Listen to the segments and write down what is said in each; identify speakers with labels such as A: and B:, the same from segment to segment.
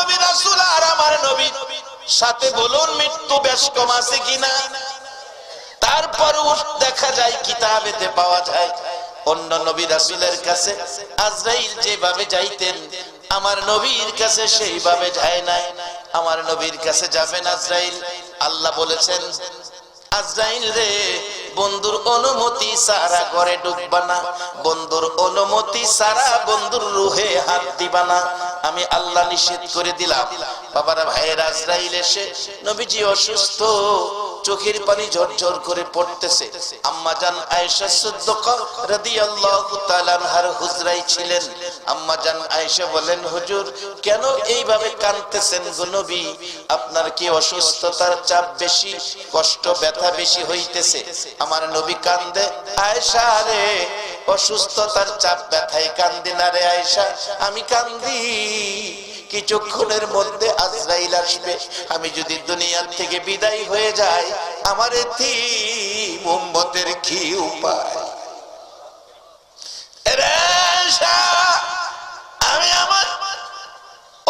A: নবী রাসূল আর আমার নবী। সাথে বলুন, মৃত্যু বেশ কম আছে কিনা দেখা যায় কিতাবেতে পাওয়া যায়, অন্য নবী রাসূলের কাছে। আজরাইল যেভাবে যাইতেন, আমার নবীর কাছে সেইভাবে যায় নাই। আমার নবীর কাছে যাবেন আজরাইল। আল্লাহ বলেছেন, আজরাইল রে বন্ধুর অনুমতি সারা ঘরে ঢুকবা বন্ধুর অনুমতি সারা বন্ধুর রুহে হাত দিবা না আমি আল্লাহ নিষেধ করে দিলাম। বাবারা, ভাইয়ের, আজরাইল এসে নবীজি অসুস্থ, চোখের পানি ঝরঝর করে পড়তেছে। আম্মা জান আয়েশা সিদ্দিকা রাদিয়াল্লাহু তাআলা আনহার হুজরাই ছিলেন। আম্মা জান আয়েশা বলেন, হুজুর, কেন এইভাবে কাঁদতেছেন গো নবী? আপনার কি অসুস্থতার চাপ বেশি? কষ্ট, ব্যথা বেশি হইতেছে? আমার নবী কান্দে, আয়েশা রে, অসুস্থতার চাপ ব্যথায় কান্দি না রে আয়েশা। আমি কান্দি, কিছুক্ষণের মধ্যে আজরাইল আসবে। আমি যদি দুনিয়ার থেকে বিদায় হয়ে যাই, আমার এতি মোমবতের কি উপায়?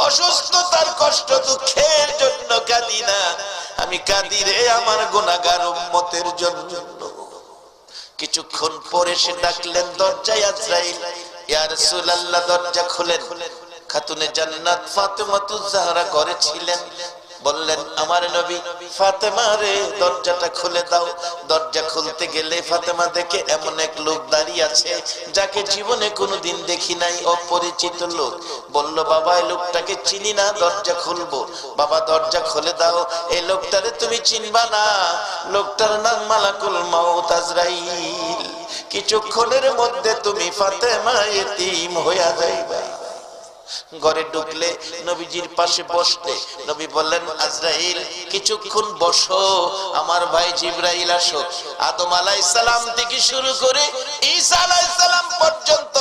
A: অসুস্থতার কষ্ট দুঃখের জন্য কাঁদি না। আমি কাঁদি রে আমার গুণাগার উম্মতের জন্য। কিছুক্ষণ পরে সে ডাকলেন, দরজায় আজরাইল। ইয়া রাসূলুল্লাহ, দরজা খুলেন। খাতুনে জান্নাত ফাতেমাতুজ জাহরা ঘরে ছিলেন বললেন, আমার নবী, ফাতেমা রে, দরজাটা খুলে দাও। দরজা খুলতে গেলে ফাতেমা দেখে এমন এক লোক দাঁড়িয়ে আছে, যাকে জীবনে কোনোদিন দেখি নাই, অপরিচিত লোক। বলল, বাবা এই লোকটাকে চিনি না, দরজা খুলবো। বাবা, দরজা খুলে দাও। এই লোকটারে তুমি চিনবা না। লোকটার নাম মালাকুল মাউত আজরাইল। কিছুক্ষণের মধ্যে তুমি ফাতেমা এতিম হইয়া যাইবা। ঘরে ঢুকলে নবীজির পাশে বসতে নবী বললেন, আজরাইল, কিছুক্ষণ বসো, আমার ভাই জিব্রাইল আসো। আদম আলাই সালাম থেকে শুরু করে ঈসা আলাই সালাম পর্যন্ত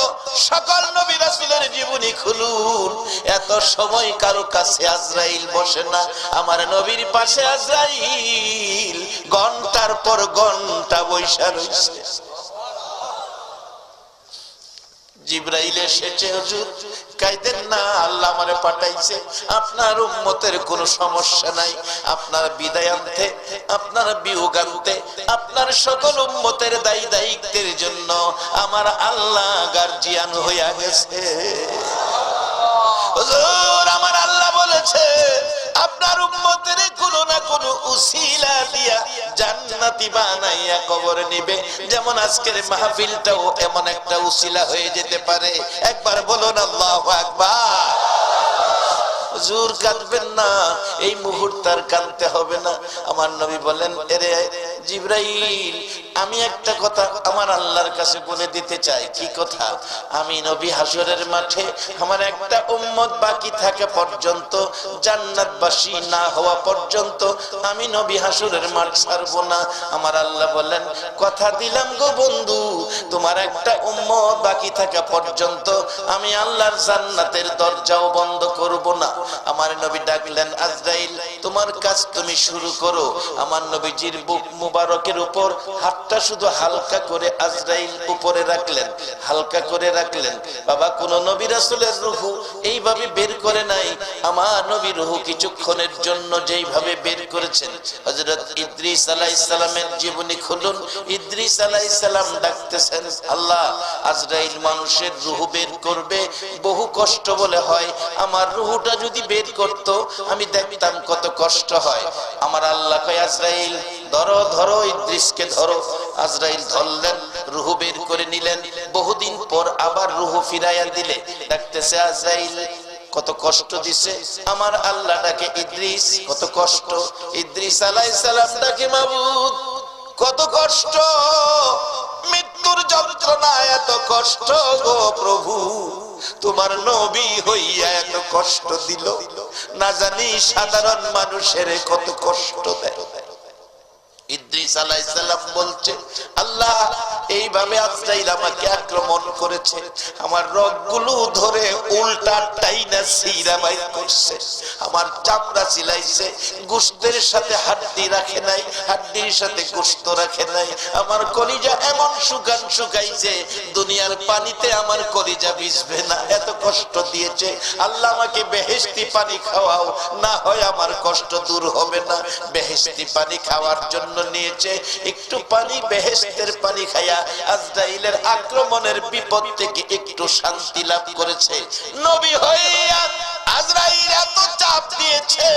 A: সকল নবী রাসূলের জীবনী খুলুন। এত সময় কারও কাছে আজরাইল বসে না, আমার নবীর পাশে আজরাইল। ঘণ্টার পর ঘণ্টা বৈশা রয়েছে জিব্রাইল এসেছে, হুজুর। কাইদেন না, আল্লাহ আমারে পাঠাইছে। আপনার উম্মতের কোনো সমস্যা নাই। আপনার বিদায় আনতে, আপনার বিয়োগ আনতে, আপনার সকল উম্মতের দায়ী দায়িত্বের জন্য আমার আল্লাহ গার্জিয়ান হইয়া গেছে। হুজুর, আমার আল্লাহ বলেছে আপনার উম্মতের কোনো না কোনো উসিলা দিয়া জান্নাতি বানাইয়া কবর নিবে। যেমন আজকের মাহফিলটাও এমন একটা উসিলা হয়ে যেতে পারে। একবার বলুন আল্লাহু আকবার। হুজুর কাঁদবেন না, এই মুহূর্তে আর কাঁদতে হবে না। আমার নবী বলেন, এরে জিব্রাইল, আমি একটা কথা আমার আল্লাহর কাছে বলে দিতে চাই, কি কথা? আমি নবী হাসরের মাঠে আমার একটা উম্মত বাকি থাকে পর্যন্ত, জান্নাতবাসী না হওয়া পর্যন্ত, আমি নবী হাসরের মাঠ ছাড়বো না। আমার আল্লাহ বলেন, কথা দিলাম গো বন্ধু, তোমার একটা উম্মত বাকি থাকা পর্যন্ত, আমি আল্লাহর জান্নাতের দরজাও বন্ধ করব না। আমার নবী ডাকলেন, আজরাইল, তোমার কাজ তুমি শুরু করো। আমার নবীজির বুক মুবারকের উপর হাতটা শুধু হালকা করে আজরাইল উপরে রাখলেন, হালকা করে রাখলেন। বাবা, কোন নবী রাসূলের রূহু এইভাবে বের করে নাই। আমার নবী রূহু কিছুক্ষণের জন্য যেইভাবে বের করেছেন। হযরত ইদ্রিস আলাইহিস সালামের জীবনী খুলুন। ইদ্রিস আলাইহিস সালাম ডাকতেছেন, আল্লাহ, আজরাইল মানুষের রূহু বের করবে, বহু কষ্ট বলে হয়। আমার রূহুটা যদি বের করত, আমি দেখতাম কত কষ্ট হয়। আমার আল্লাহ কয়, আজরাইল, ধরো ধরো, ইদ্রিসকে ধরো। আজরাইল ধরলেন, রুহু বের করে নিলেন। বহুদিন পর আবার রুহু ফিরাইয়া দিলে। ডাকতেছে আজরাইল কত কষ্ট দিছে। আমার আল্লাহ ডাকে, ইদ্রিস, কত কষ্ট। ইদ্রিস আলাইহিস সালাম ডাকে মাবুদ, কত কষ্ট। মৃত্যুর যন্ত্রণা, এত কষ্ট গো প্রভু। তোমার নবী হইয়া এত কষ্ট দিল। না জানি সাধারণ মানুষের কত কষ্ট দেয়। ইদ্রিস বলছে, আল্লাহ, এইভাবে আজরাইল আমাকে আক্রমণ করেছে। আমার রগগুলো ধরে উল্টা টাইনা করছে। আমার চামড়া সিলাইছে, গোস্তের সাথে হাড্ডি রাখে নাই, হাড্ডির সাথে গোস্ত রাখে নাই। আমার কলিজা এমন শুকান শুকাইছে, দুনিয়ার পানিতে আমার কলিজা ভিজবে না। এত কষ্ট দিয়েছে। আল্লাহ আমাকে বেহেশতি পানি খাওয়াও, না হয় আমার কষ্ট দূর হবে না। বেহেশতি পানি খাওয়ার জন্য নিয়েছে, একটু পানি, বেহেস্তের পানি খাইয়া আজরাইলের আক্রমণের বিপদ থেকে একটু শান্তি লাভ করেছে। নবী হইয়া আজরাইল এত চাপ দিয়েছে।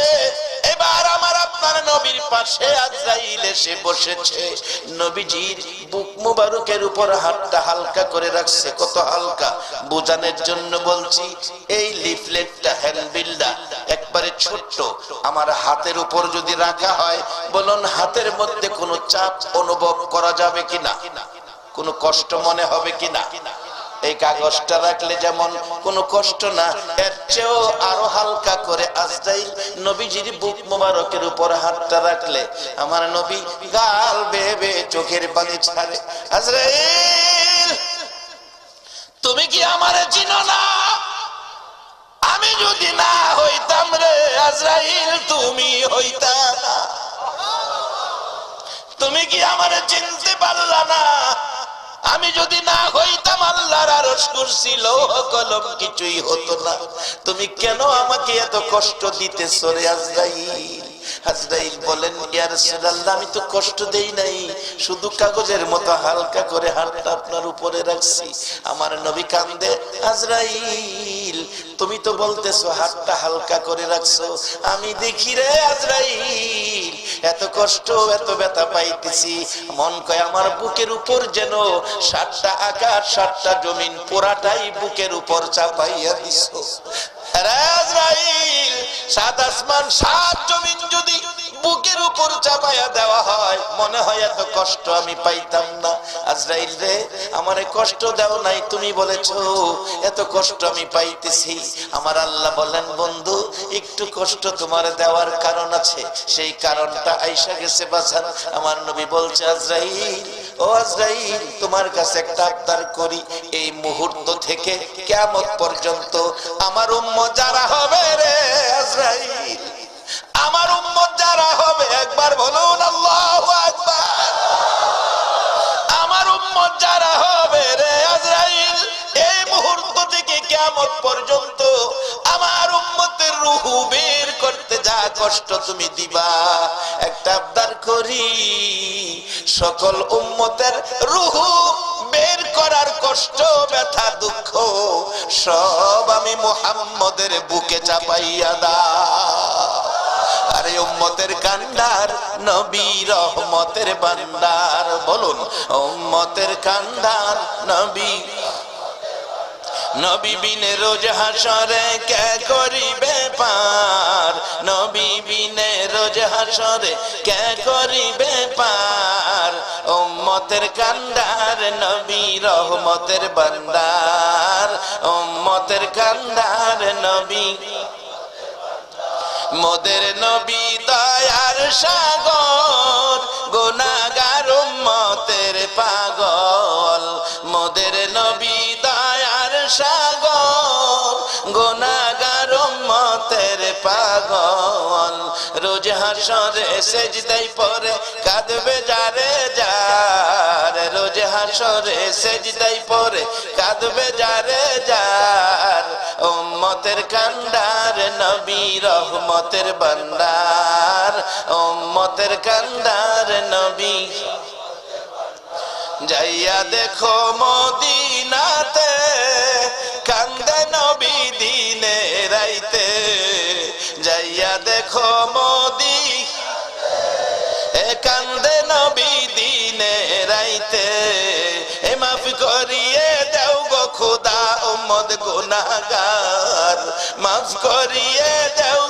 A: নবীর পাশে আজরাইল এসে বসেছে। নবীজির বুক মুবারকের উপর হাতটা হালকা করে রাখছে। কত হালকা। বোঝানোর জন্য বলছি, এই লিফলেটটা, হ্যান্ডবিলটা একবারে ছোট্ট। আমার হাতের উপর যদি রাখা হয়, বলুন হাতের মধ্যে কোনো চাপ অনুভব করা যাবে কিনা? কোনো কষ্ট মনে হবে কিনা? এই কাগজটা রাখলে যেমন কোনো কষ্ট না, এর চেয়েও আরও হালকা করে আজরাইল নবীজির বুক মোবারকের উপর হাতটা রাখলে আমার নবী গাল বেয়ে চোখের পানি ছাড়ে। আজরাইল, তুমি কি আমার চিনো না? আমি যদি না হইতাম রে আজরাইল, তুমি হইতা তুমি কি আমার চিনতে পারলা না? আমি যদি না হইতাম আল্লাহর আরশ কুরসি, লৌহ কলম কিছুই হতো না। তুমি কেন আমাকে এত কষ্ট দিতেছো রে আজরাইল? আজরাইল বলেন, ইয়া রাসূলুল্লাহ, আমি তো কষ্ট দেই নাই। শুধু কাগজের মতো হালকা করে হাতটা আপনার উপরে রাখছি। আমার নবী কান্দে আজরাইল তুমি তো বলতেছো হাতটা হালকা করে রাখছো। আমি দেখি রে আজরাইল এত কষ্ট, এত ব্যথা পাইতেছি। মন কয় আমার বুকের উপর যেন সাতটা আকাশ সাতটা জমিন পুরাটাই বুকের উপর চাপাইয়া দিছো। সাত আসমান, সাত জমিন যদি বুকের উপর চাপাইয়া দেওয়া হয়, মনে হয় এত কষ্ট আমি পাইতাম না। আজরাইল রে, আমারে কষ্ট দাও নাই, তুমি বলেছ, এত কষ্ট আমি পাইতেছি। আমার আল্লাহ বলেন, বন্ধু, একটু কষ্ট তোমার দেওয়ার কারণ আছে। সেই কারণটা আইসা গেছে বাজান আমার নবী বলছে, আজরাইল তোমার কাছে একটা আবদার করি। এই মুহূর্ত থেকে কেমন পর্যন্ত আমার উম্মত যারা হবে রে আজরাইল, আমার উম্মত যারা হবে, একবার বলুন আল্লাহু আকবার। আমার উম্মত যারা হবে রে আজরাইল, এই মুহূর্ত থেকে কিয়ামত পর্যন্ত আমার উম্মতের রূহ বের করতে যা কষ্ট তুমি দিবা। একটা আবদার করি, সকল উম্মতের রূহ বের করার কষ্ট, ব্যথা, দুঃখ সব আমি মুহাম্মদের বুকে চাপাইয়া দা আরে উম্মতের কান্ডার নবী রহমতের বান্দার, বলুন, উম্মতের কান্ডার নবী নবী বিনে রোজ হাসরে কে করিবে পার? নবী বিনে রোজ হাসরে কে করিবে পার? উম্মতের কান্ডার নবী রহমতের বান্দার। উম্মতের কান্ডার নবী মোদের নবী দয়ার সাগর। গুনাগার পাগল। রোজ হাসরে সেজদাই পরে কাঁদবে যারে যার। রোজ হাসরে সেজদাই পরে কাঁদবে যারে যার। উম্মতের কান্ডার নবী রহমতের বান্দার। উম্মতের কান্ডার নবী। যাইয়া দেখো মদিনাতে দিনে রাইতে। করিয়ে দেও গো খোদা উম্মদ গুনাহগার।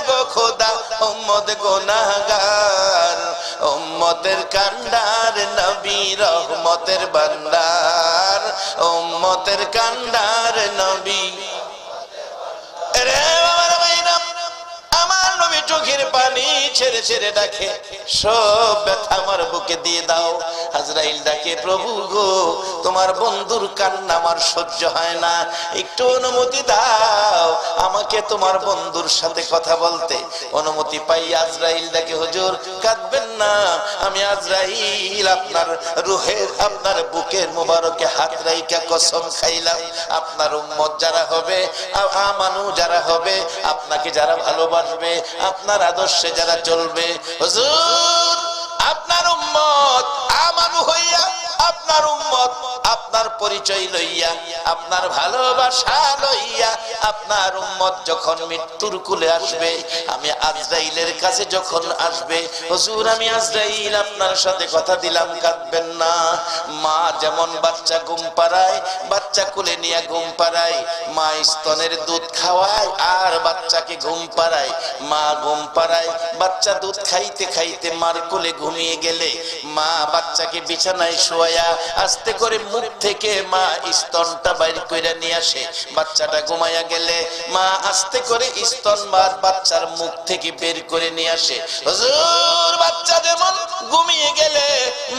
A: গো খোদা উম্মদ গুনাহগার। উম্মতের কান্ডার নবী রহমতের বান্দার। উম্মতের কান্ডার নবী রে চোখের পানি ছেড়ে ছেড়ে ডাকে, সব ব্যথা আমার বুকে দিয়ে দাও। আজরাইল ডাকে, প্রভু গো, তোমার বন্ধুর কান্না আমার সহ্য হয় না। একটু অনুমতি দাও, আমাকে তোমার বন্ধুর সাথে কথা বলতে। অনুমতি পাই আজরাইল ডাকে, হুজুর, কাঁদবেন না। আমি আজরাইল আপনার রুহের, আপনার বুকের মোবারকে হাত রাইকা কসম খাইলাম। আপনার উম্মত যারা হবে আমানু যারা হবে, আপনাকে যারা ভালোবাসবে আপনার আদর্শে যারা চলবে, হুজুর, আপনার উম্মত, আমানু হইয়া আপনার উম্মত, আপনার পরিচয় লইয়া, আপনার ভালোবাসা লইয়া, আপনার উম্মত যখন মৃত্যুর কুলে আসবে, আমি আজরাইলের কাছে যখন আসবে, হুজুর, আমি আজরাইল আপনার সাথে কথা দিলাম, কাঁদবেন না। মা যেমন বাচ্চা ঘুম পাড়ায়, বাচ্চা কুলে নিয়ে ঘুম পাড়ায়, মা স্তনের দুধ খাওয়ায় আর বাচ্চাকে ঘুম পাড়ায়। মা ঘুম পাড়ায়, বাচ্চা দুধ খাইতে খাইতে মার কোলে ঘুমিয়ে গেলে, মা বাচ্চাকে বিছানায় শোয়া আস্তে করে মুখ থেকে মা স্তনটা বাইর করে নিয়ে আসে। বাচ্চাটা ঘুমাইয়া গেলে মা আস্তে করে স্তন মার বাচ্চার মুখ থেকে বের করে নিয়ে আসে। হুজুর, বাচ্চা যেমন ঘুমিয়ে গেলে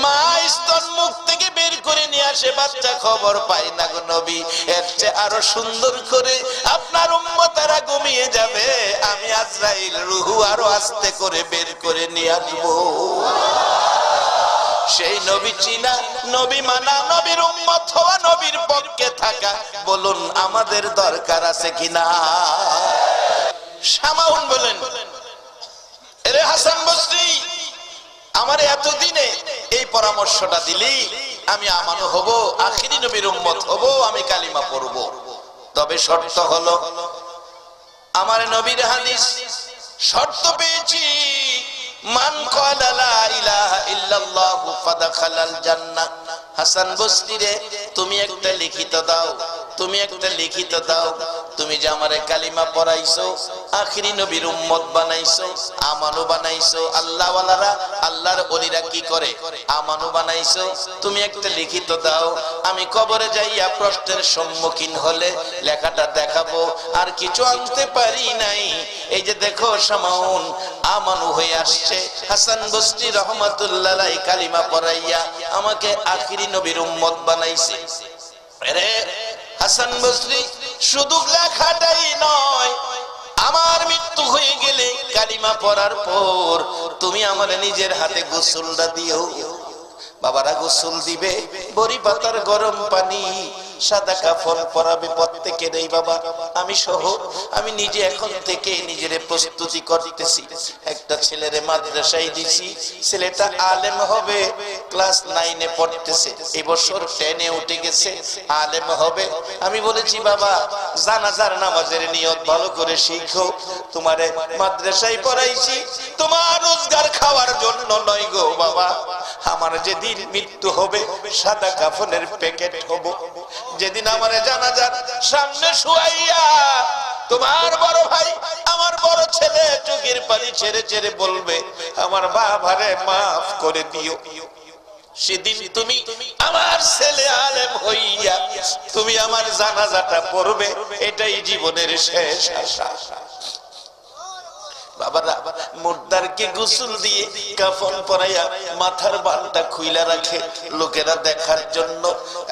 A: মা স্তন মুখ থেকে বের করে নিয়ে আসে, বাচ্চা খবর পায় না গো নবী। এর চেয়ে আরও সুন্দর করে আপনার উম্মতারা ঘুমিয়ে যাবে, আমি আজরাইল রুহু আরও আস্তে করে বের করে নিয়ে আসব। সেই নবী চিনা, নবী মানা, নবীর উম্মত হওয়া নবীর পক্ষে থাকা, বলুন আমাদের দরকার আছে কিনা? সামাউন বলেন। এরে হাসান বসরি আমার এতদিনে এই পরামর্শটা দিলি, আমি আমানো হব, আখিরি নবীর উম্মত হব, আমি কালিমা পড়ব। তবে শর্ত হলো, আমার নবীর হাদিস শর্ত পেয়েছি, মান ক্বালা লা ইলাহা ইল্লাল্লাহু ফাদাখালাল জান্নাহ। হাসান বসরি রে তুমি একটা লিখিত দাও। তুমি একটা লিখিত দাও। তুমি যে আমারে কালিমা পড়াইছো, আখিরি নবীর উম্মত বানাইছো, আমানু বানাইছো আল্লাহ ওয়ালারা আল্লাহর ওলিরা কি করে? আমানু বানাইছো, তুমি একটা লিখিত দাও। আমি কবরে যাইয়া প্রশ্নের সম্মুখীন হলে লেখাটা দেখাবো, আর কিছু আনতে পারি নাই। এই যে দেখো সামাউন, আমানু হয়ে আসছে। হাসান বস্তি রহমাতুল্লাহ কালিমা পড়াইয়া আমাকে আখিরি নবীর উম্মত বানাইছে। রে হাসান বসরি শুধু লেখাটাই নয়। আমার মৃত্যু হয়ে গেলে কালিমা পড়ার পর তুমি আমার নিজের হাতে গোসলটা দিও। বাবারা গোসল দিবে, বড়ি পাতার গরম পানি সাদা কাফন পরাবে প্রত্যেকের এই বাবা। আমি সহ, আমি নিজে এখন থেকে নিজের প্রস্তুতি করতেছি। একটা ছেলেরে মাদ্রাসায় দিছি, ছেলেটা আলেম হবে, ক্লাস নাইনে পড়তেছে। এবছর টেনে উঠে গেছে, আলেম হবে। আমি বলেছি, বাবা, জানাজার নামাজের নিয়ত ভালো করে শিখো। তোমারে মাদ্রাসায় পড়াইছি, তোমার রোজগার খাওয়ার জন্য নয় গো বাবা। আমার যেদিন মৃত্যু হবে, সাদা কাফনের প্যাকেট হব। যেদিন আমার জানাজার সামনে শুয়াইয়া তোমার বড় ভাই আমার বড় ছেলে চোখের পানি ছেড়ে ছেড়ে বলবে, আমার বাবারে মাফ করে দিও। সেদিন তুমি আমার ছেলে আলেম হইয়া তুমি আমার জানাজাটা পড়বে, এটাই জীবনের শেষ আশা। বাবারা, মুর্দারকে গোসল দিয়ে কাফন পরাইয়া মাথার বানটা খুইলা রাখে লোকেরা দেখার জন্য।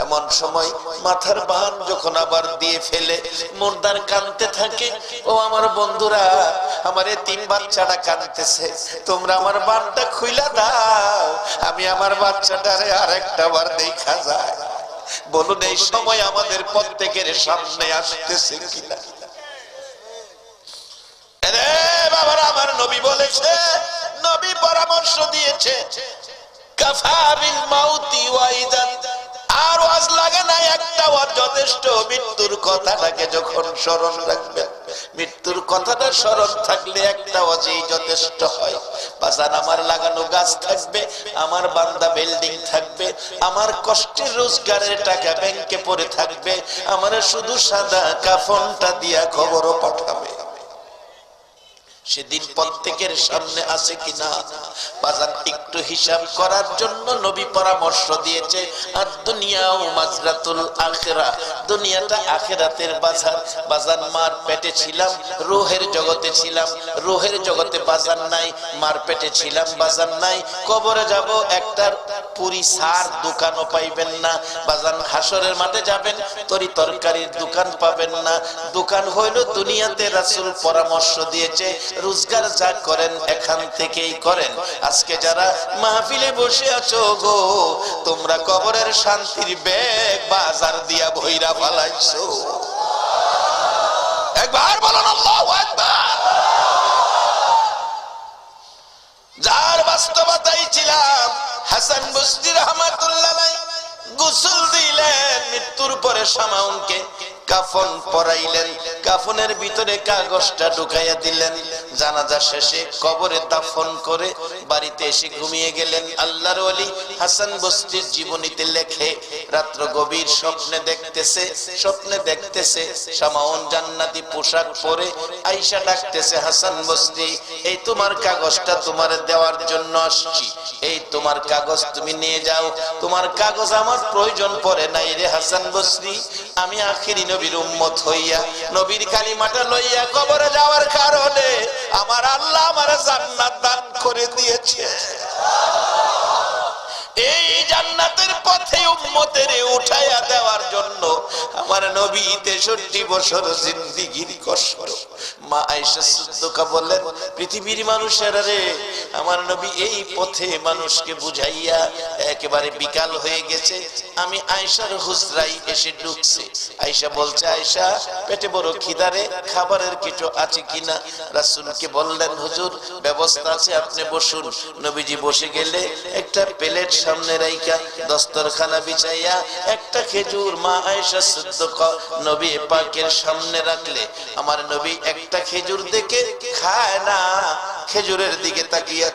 A: এমন সময় মাথার বান যখন আবার দিয়ে ফেলে, মুর্দার কানতে থাকে, ও আমার বন্ধুরা, আমার তিন বাচ্চাটা কানতেছে, তোমরা আমার বানটা খুইলা দাও, আমি আমার বাচ্চাটারে আর একটা বার দেখা যায়। বলুন, এই সময় আমাদের প্রত্যেকের সামনে আসতেছে কিনা? আমার নবী বলেছে, নবী পরামর্শ দিয়েছে মৃত্যুর কথাটা স্মরণ থাকলে একটা যথেষ্ট হয়। বাজার আমার লাগানো গাছ থাকবে, আমার বান্দা বিল্ডিং থাকবে, আমার কষ্টের রোজগারের টাকা ব্যাংকে পড়ে থাকবে, আমার শুধু সাদা কাফনটা দিয়া খবরও পাঠাবে। সেদিন প্রত্যেকের সামনে আছে কিনা? বাজার একটু হিসাব করার জন্য নবী পরামর্শ দিয়েছে, আর দুনিয়া ও মাজরাতুল আখেরা দুনিয়াটা আখেরাতের বাজার। বাজার মার পেটে ছিলাম, রোহের জগতে ছিলাম। রোহের জগতে বাজার নাই, মার পেটে ছিলাম, বাজার নাই। কবরে যাব একটা পুরি দোকানও পাইবেন না হাসরের মাঠে যাবেন, তরি তরকারির দোকান পাবেন না। দোকান হইল দুনিয়াতে রাসূল পরামর্শ দিয়েছে, রোজগার যা করেন এখান থেকেই করেন। আজকে যারা মাহফিলে বসে আছো গো, তোমরা কবরের শান্তির ব্যাগ বাজার দিয়া ভৈরা ফালাইছো। একবার বলুন আল্লাহু আকবার। যার বাস্তবতাই ছিলাম হাসান বসরি রহমাতুল্লাহ গুসুল দিলেন মৃত্যুর পরে সামাউনকে কাফন পরাইলেন। কাফনের ভিতরে কাগজটা ঢুকাইয়া দিলেন। জানাজা শেষে কবরে দাফন করে বাড়িতে এসে ঘুমিয়ে গেলেন। আল্লাহর ওলি হাসান বস্তির জীবনীতে লেখে, রাত্র গভীর স্বপ্নে দেখতেছে স্বপ্নে দেখতেছে, সামাউন জান্নাতি পোশাক পরে আইসা ডাকতেছে, হাসান বস্তি, এই তোমার কাগজটা তোমার দেওয়ার জন্য আসছি। এই তোমার কাগজ তুমি নিয়ে যাও। তোমার কাগজ আমার প্রয়োজন পড়ে নাই রে হাসান বসরি আমি আখিরি নবীর উম্মত হইয়া, নবীর কালিমাটা লইয়া কবরে যাওয়ার কারণে আমার আল্লাহ আমার জান্নাত দান করে দিয়েছে। এই জান্নাতের পথে উম্মতের আমার নবী তেষট্টি বছর জিন্দিগির কষ্ট। মা আয়েশা সিদ্দিকা বললেন, পৃথিবীর মানুষেরা রে, আমার নবী এই পথে মানুষকে বুঝাইয়া একেবারে বিকাল হয়ে গেছে। আমি আয়েশার হুজরাই এসে ঢুকছে। আয়েশা বলছে, আয়েশা, পেটে বড় খিদারে খাবারের কিছু আছে কিনা? রাসূলকে বললেন, হুজুর, ব্যবস্থা আছে, আপনি বসুন। নবীজি বসে গেলে একটা প্লেট সামনে রাইকা দস্তরখানা বিছাইয়া একটা খেজুর মা আয়েশা সিদ্দিক নবী পাকের সামনে রাখলে আমার নবী একটা খেজুর দেখে খায় না। খেজুরের দিকে তাকিয়ে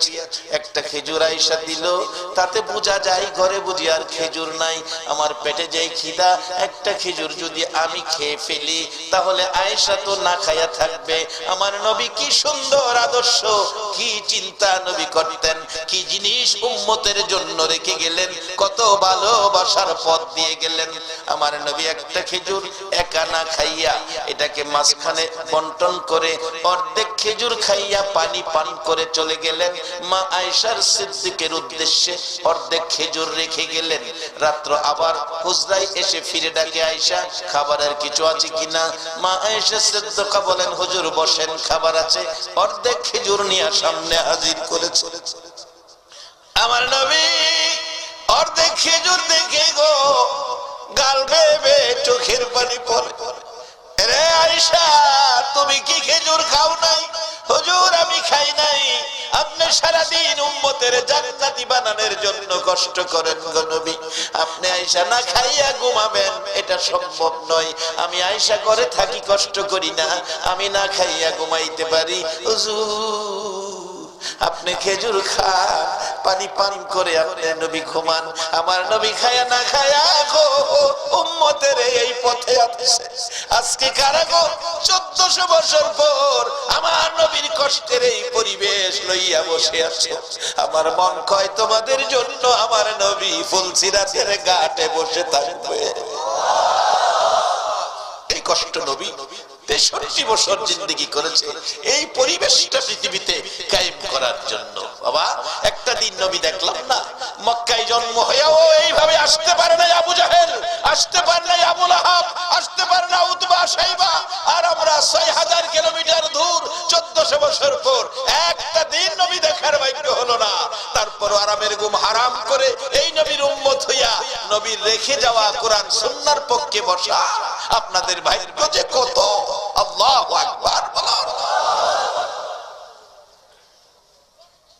A: একটা খেজুর আইসা দিল, তাতে বোঝা যায় ঘরে বুঝি আর খেজুর নাই। আমার পেটে যাই খিদা, একটা খেজুর যদি আমি খেয়ে ফেলি, তাহলে আয়েশা তো না খাইয়া থাকবে। আমার নবী কি সুন্দর আদর্শ, কি চিন্তা নবী করতেন, কি জিনিস উম্মতের জন্য রেখে গেলেন, কত ভালোবাসার পথ দিয়ে গেলেন। আমার নবী একটা খেজুর একা না খাইয়া, এটাকে মাঝখানে বন্টন করে অর্ধেক খেজুর খাইয়া পানি পান করে চলে গেলেন। মা আয়েশার সিদ্দিকের উদ্দেশ্যে অর্ধেক খেজুর রেখে গেলেন। রাত্র আবার হুজরাই এসে ফিরে ডাকে আয়েশা খাবারের কিছু আছে কিনা? মা আয়েশা সিদ্দিকা বলেন, হুজুর, বসেন, খাবার আছে। অর্ধেক খেজুর নিয়ে সামনে হাজির করেছে। আমার নবী, অর্ধেক খেজুর দেখে গো, গাল বেবে চোখের পানি পড়ে। রে আয়েশা, তুমি কি খেজুর খাও নাই? হুজুর, আমি খাই নাই। আপনি সারাদিন উম্মতের জান্নাতি বানানোর জন্য কষ্ট করেন গো নবী। আপনি আয়েশা না খাইয়া ঘুমাবেন, এটা সম্ভব নয়। আমি আয়েশা করে থাকি, কষ্ট করি না। আমি না খাইয়া ঘুমাইতে পারি। হুজুর আপনি খেজুর খান, পানি পান করে আপনি নবী ঘুমান। আমার নবী খায়া না খায়া গো, উম্মতের এই পথে আছে আজকে কারা গো? চোদ্দশো বছর পর আমার নবীর কষ্টের এই পরিবেশ লইয়া বসে আছে। আমার মন কয় তোমাদের জন্য আমার নবী ফুলসিরাতের গাটে বসে থাকবে। এই কষ্ট নবী তেষট্টি বছর জিন্দগি করেছে। এই পরিবেশটা পৃথিবীতে কায়েম করার জন্য। বাবা, একটা দিন নবী দেখলাম না, মক্কায় জন্ম হয়েও এইভাবে আসতে পারে না আবু জাহেল, আসতে পারে না আবু লাহাব, আসতে পারে না উতবা সাইবা। আর আমরা ছয় হাজার কিলোমিটার দূর, চোদ্দশো বছর পর একটা দিন নবী দেখার ভাগ্য হলো না। তারপর আরামের গুম হারাম করে এই নবীর উম্মত হইয়া নবীর রেখে যাওয়া কোরআন সুন্নার পক্ষে বসা। আপনাদের ভাগ্য যে কত। Allahu Akbar, Allah, Allah.